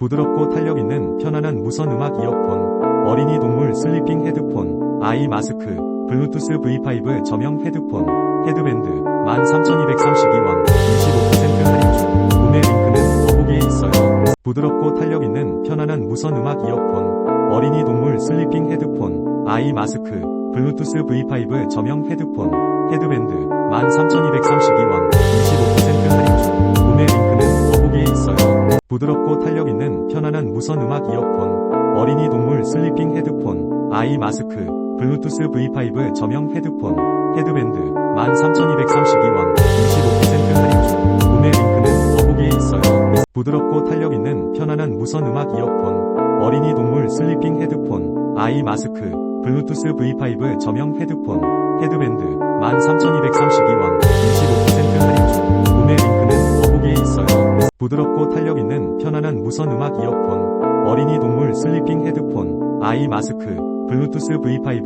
부드럽고 탄력 있는 편안한 무선 음악 이어폰, 어린이 동물 슬리핑 헤드폰, 아이 마스크, 블루투스 V5 전용 헤드폰, 헤드밴드 13,232원, 25% 할인 중. 구매 링크는 더보기에 있어요. 부드럽고 탄력 있는 편안한 무선 음악 이어폰, 어린이 동물 슬리핑 헤드폰, 아이 마스크, 블루투스 V5 전용 헤드폰, 헤드밴드 13,232원, 25% 부드럽고 탄력 있는 편안한 무선 음악 이어폰, 어린이 동물 슬리핑 헤드폰, 아이 마스크, 블루투스 V5 전용 헤드폰, 헤드밴드 13,232원, 25% 할인 중. 구매 링크는 더보기에 있어요. 부드럽고 탄력 있는 편안한 무선 음악 이어폰, 어린이 동물 슬리핑 헤드폰, 아이 마스크, 블루투스 V5 전용 헤드폰, 헤드밴드 13,232원, 부드럽고 탄력 있는 편안한 무선 음악 이어폰, 어린이 동물 슬리핑 헤드폰, 아이 마스크, 블루투스 V5